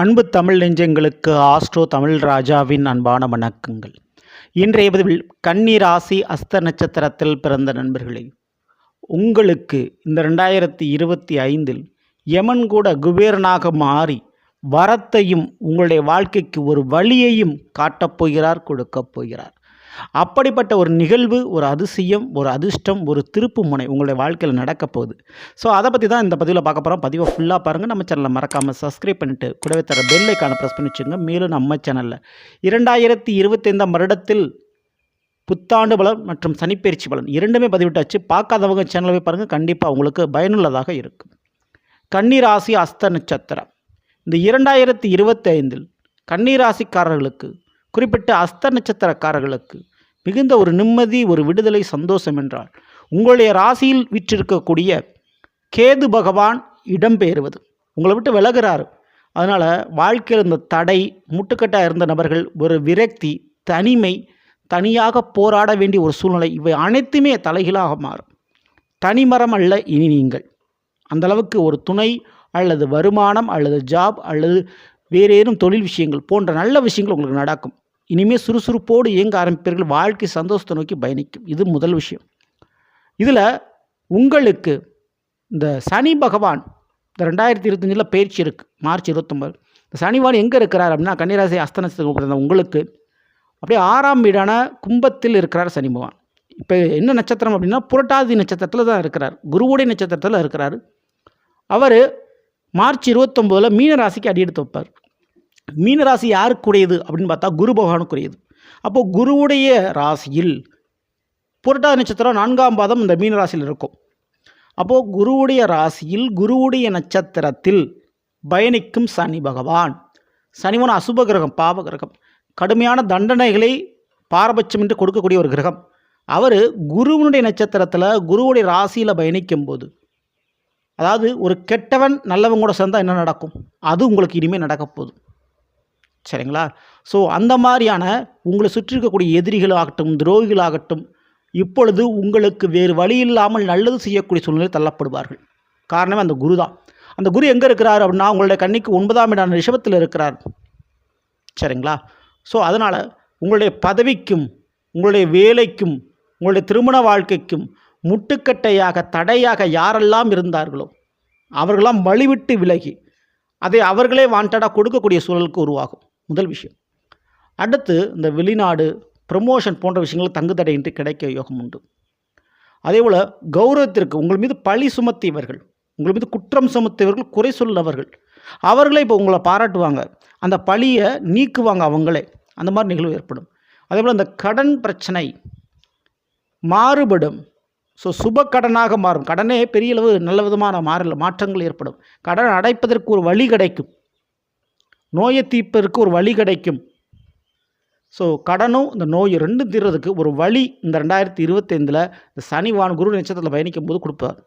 அன்பு தமிழ் நெஞ்சங்களுக்கு ஆஸ்ட்ரோ தமிழ் ராஜாவின் அன்பான வணக்கங்கள். இன்றைய பதிவில் கன்னி ராசி அஸ்த நட்சத்திரத்தில் பிறந்த நண்பர்களே உங்களுக்கு இந்த ரெண்டாயிரத்தி இருபத்தி ஐந்தில் யமன் கூட குபேரனாக மாறி வரத்தையும் உங்களுடைய வாழ்க்கைக்கு ஒரு வழியையும் காட்டப்போகிறார் கொடுக்கப் போகிறார். அப்படிப்பட்ட ஒரு நிகழ்வு ஒரு அதிசயம் ஒரு அதிர்ஷ்டம் ஒரு திருப்பு முனை உங்களுடைய வாழ்க்கையில் நடக்க போகுது. ஸோ அதை பற்றி தான் இந்த பதிவில் பார்க்க போகிறோம் பதிவை ஃபுல்லாக பாருங்கள் நம்ம சேனலை மறக்காமல் சப்ஸ்கிரைப் பண்ணிவிட்டு கூடவே தர பெல் ஐக்கானை ப்ரெஸ் பண்ணி வச்சுங்க மேலும் நம்ம சேனலில் இரண்டாயிரத்தி இருபத்தைந்தாம் வருடத்தில் புத்தாண்டு பலன் மற்றும் சனிப்பெயர்ச்சி பலன் இரண்டுமே பதிவிட்டாச்சு. பார்க்காதவங்க சேனலை போய் பாருங்கள் கண்டிப்பாக உங்களுக்கு பயனுள்ளதாக இருக்கும். கன்னிராசி அஸ்த நட்சத்திரம். இந்த இரண்டாயிரத்தி இருபத்தைந்தில் கன்னிராசிக்காரர்களுக்கு குறிப்பிட்ட அஸ்த நட்சத்திரக்காரர்களுக்கு மிகுந்த ஒரு நிம்மதி ஒரு விடுதலை சந்தோஷம் என்றால் உங்களுடைய ராசியில் விற்றிருக்கக்கூடிய கேது பகவான் இடம்பெயர்வது. உங்களை விட்டு விலகுறாரு. அதனால் வாழ்க்கையில் இருந்த தடை முட்டுக்கட்டாக இருந்த நபர்கள் ஒரு விரக்தி தனிமை தனியாக போராட வேண்டிய ஒரு சூழ்நிலை இவை அனைத்துமே தலைகீழாக மாறும். தனிமரம் அல்ல இனி நீங்கள். அந்த அளவுக்கு ஒரு துணை அல்லது வருமானம் அல்லது ஜாப் அல்லது வேறு ஏதும் தொழில் விஷயங்கள் போன்ற நல்ல விஷயங்கள் உங்களுக்கு நடக்கும். இனிமேல் சுறுசுறுப்போடு இயங்க ஆரம்பிப்பீர்கள். வாழ்க்கை சந்தோஷத்தை நோக்கி பயணிக்கும். இது முதல் விஷயம். இதில் உங்களுக்கு இந்த சனி பகவான் இந்த ரெண்டாயிரத்தி இருபத்தஞ்சில் பயிற்சி இருக்குது மார்ச் இருபத்தொம்பது. இந்த சனிவான் எங்கே இருக்கிறார் அப்படின்னா கன்னிராசி அஸ்தனத்துக்கு பிறந்த உங்களுக்கு அப்படியே ஆறாம் வீடான கும்பத்தில் இருக்கிறார் சனி பகவான். இப்போ என்ன நட்சத்திரம் அப்படின்னா புரட்டாதி நட்சத்திரத்தில் தான் இருக்கிறார். குருவுடைய நட்சத்திரத்தில் இருக்கிறார். அவர் மார்ச் இருபத்தொம்போதில் மீனராசிக்கு அடி எடுத்து வைப்பார். மீனராசி யாருக்குடையது அப்படின்னு பார்த்தா குரு பகவானுக்குரியது. அப்போது குருவுடைய ராசியில் புரட்டாதி நட்சத்திரம் நான்காம் பாதம் இந்த மீனராசியில் இருக்கும். அப்போது குருவுடைய ராசியில் குருவுடைய நட்சத்திரத்தில் பயணிக்கும் சனி பகவான். சனிவன் அசுப கிரகம் பாவ கிரகம். கடுமையான தண்டனைகளை பாரபட்சம் என்று கொடுக்கக்கூடிய ஒரு கிரகம். அவர் குருவனுடைய நட்சத்திரத்தில் குருவுடைய ராசியில் பயணிக்கும் போது அதாவது ஒரு கெட்டவன் நல்லவன் கூட சேர்ந்தால் என்ன நடக்கும்? அது உங்களுக்கு இனிமேல் நடக்க போகுது சரிங்களா? ஸோ அந்த மாதிரியான உங்களை சுற்றி இருக்கக்கூடிய எதிரிகளாகட்டும் துரோகிகளாகட்டும் இப்பொழுது உங்களுக்கு வேறு வழி இல்லாமல் நல்லது செய்யக்கூடிய சூழ்நிலை தள்ளப்படுவார்கள். காரணமே அந்த குரு தான். அந்த குரு எங்கே இருக்கிறார் அப்படின்னா உங்களுடைய கண்ணிக்கு ஒன்பதாம் இடான ரிஷபத்தில் இருக்கிறார். சரிங்களா? ஸோ அதனால் உங்களுடைய பதவிக்கும் உங்களுடைய வேலைக்கும் உங்களுடைய திருமண வாழ்க்கைக்கும் முட்டுக்கட்டையாக தடையாக யாரெல்லாம் இருந்தார்களோ அவர்களெல்லாம் வழிவிட்டு விலகி அதை அவர்களே வாண்டடாக கொடுக்கக்கூடிய சூழலுக்கு உருவாகும். முதல் விஷயம். அடுத்து இந்த வெளிநாடு ப்ரமோஷன் போன்ற விஷயங்கள் தங்கு தடையின்றி கிடைக்க யோகம் உண்டு. அதே போல் கௌரவத்திற்கு உங்கள் மீது பழி சுமத்தியவர்கள் உங்கள் மீது குற்றம் சுமத்தியவர்கள் குறை சொல்லவர்கள் அவர்களே இப்போ உங்களை பாராட்டுவாங்க. அந்த பழியை நீக்குவாங்க அவங்களே. அந்த மாதிரி நிகழ்வு ஏற்படும். அதே போல் அந்த கடன் பிரச்சனை மாறுபடும். ஸோ சுப கடனாக மாறும். கடனே பெரிய அளவு நல்ல விதமான மாறல மாற்றங்கள் ஏற்படும். கடன் அடைப்பதற்கு ஒரு வழி கிடைக்கும். நோயை தீர்ப்பதற்கு ஒரு வழி கிடைக்கும். ஸோ கடனும் இந்த நோய் ரெண்டும் தீர்றதுக்கு ஒரு வழி இந்த ரெண்டாயிரத்தி இருபத்தைந்தில் இந்த சனி வான் குரு நட்சத்திரத்தில் பயணிக்கும் போது கொடுப்பார்.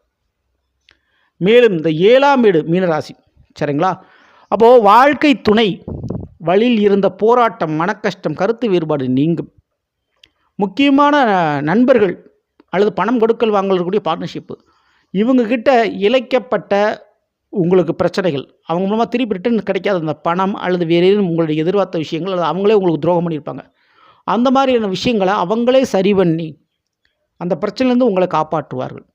மேலும் இந்த ஏழாம் வீடு மீனராசி சரிங்களா? அப்போது வாழ்க்கை துணை வழியில் இருந்த போராட்டம் மனக்கஷ்டம் கருத்து வேறுபாடு நீங்கும். முக்கியமான நண்பர்கள் அல்லது பணம் கொடுக்கல் வாங்கக்கூடிய பார்ட்னர்ஷிப்பு இவங்கக்கிட்ட இழைக்கப்பட்ட உங்களுக்கு பிரச்சனைகள். அவங்க மூலமாக திருப்பி ரிட்டர்ன் கிடைக்காத அந்த பணம் அல்லது வேறு ஏதும் உங்களுடைய எதிர்பார்த்த விஷயங்கள் அல்லது அவங்களே உங்களுக்கு துரோகம் பண்ணியிருப்பாங்க. அந்த மாதிரியான விஷயங்களை அவங்களே சரி பண்ணி அந்த பிரச்சனையிலேருந்து உங்களை காப்பாற்றுவார்கள்.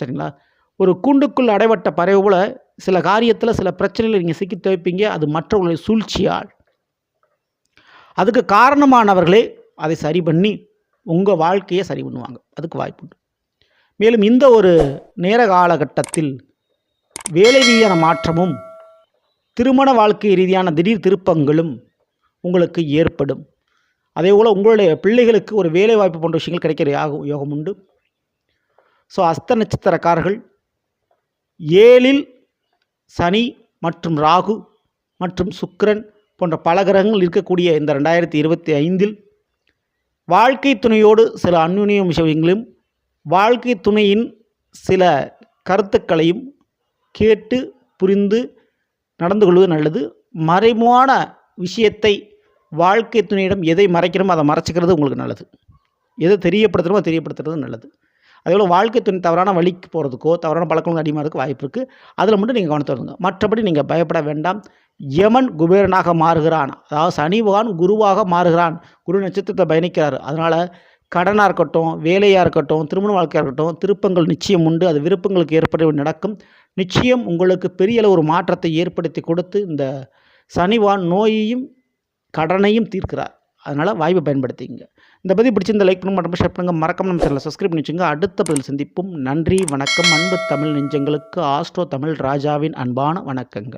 சரிங்களா? ஒரு கூண்டுக்குள் அடைபட்ட பறவை போல் சில காரியத்தில் சில பிரச்சனைகளை நீங்கள் சிக்கி துவைப்பீங்க. அது மற்றவர்களுடைய சூழ்ச்சியால். அதுக்கு காரணமானவர்களே அதை சரி பண்ணி உங்கள் வாழ்க்கையை சரி பண்ணுவாங்க. அதுக்கு வாய்ப்பு உண்டு மேலும் இந்த ஒரு நேர காலகட்டத்தில் வேலை ரீதியான மாற்றமும் திருமண வாழ்க்கை ரீதியான திடீர் திருப்பங்களும் உங்களுக்கு ஏற்படும். அதே போல் உங்களுடைய பிள்ளைகளுக்கு ஒரு வேலை வாய்ப்பு போன்ற விஷயங்கள் கிடைக்கிற யாகம் யோகம் உண்டு. ஸோ அஸ்த நட்சத்திரக்காரர்கள் ஏழில் சனி மற்றும் ராகு மற்றும் சுக்கரன் போன்ற பல கிரகங்கள் இருக்கக்கூடிய இந்த ரெண்டாயிரத்தி இருபத்தி ஐந்தில் வாழ்க்கை துணையோடு சில அந்யுன்ய விஷயங்களையும் வாழ்க்கை துணையின் சில கருத்துக்களையும் கேட்டு புரிந்து நடந்து கொள்வது நல்லது. மறைமுகமான விஷயத்தை வாழ்க்கை துணையிடம் எதை மறைக்கிறோமோ அதை மறைச்சிக்கிறது உங்களுக்கு நல்லது. எதை தெரியப்படுத்துகிறோமோ தெரியப்படுத்துறது நல்லது. அதேபோல் வாழ்க்கை துணை தவறான வழிக்கு போகிறதுக்கோ தவறான பழக்கங்கள் அடிமாறதுக்கு வாய்ப்பு இருக்குது அதில் மட்டும் நீங்கள் கவனத்தை வருங்க மற்றபடி நீங்கள் பயப்பட வேண்டாம். யமன் குபேரனாக மாறுகிறான். அதாவது சனி பகவான் குருவாக மாறுகிறான். குரு நட்சத்திரத்தை பயணிக்கிறார். அதனால் கடனாக இருக்கட்டும் வேலையாக இருக்கட்டும் திருமண வாழ்க்கையாக இருக்கட்டும் திருப்பங்கள் நிச்சயம் உண்டு. அது விருப்பங்களுக்கு ஏற்பட நடக்கும். நிச்சயம் உங்களுக்கு பெரிய அளவு ஒரு மாற்றத்தை ஏற்படுத்தி கொடுத்து இந்த சனிவான் நோயையும் கடனையும் தீர்க்கிறார். அதனால் வாய்ப்பை பயன்படுத்திங்க இந்த பதிவு பிடிச்சிருந்த லைக் பண்ணுங்க மற்றும் ஷேர் பண்ணுங்கள் மறக்காம நம்ம சேனலை சப்ஸ்கிரைப் பண்ணி வச்சுங்க அடுத்த பதில் சந்திப்போம். நன்றி வணக்கம். அன்பு தமிழ் நெஞ்சங்களுக்கு ஆஸ்ட்ரோ தமிழ் ராஜாவின் அன்பான வணக்கங்கள்.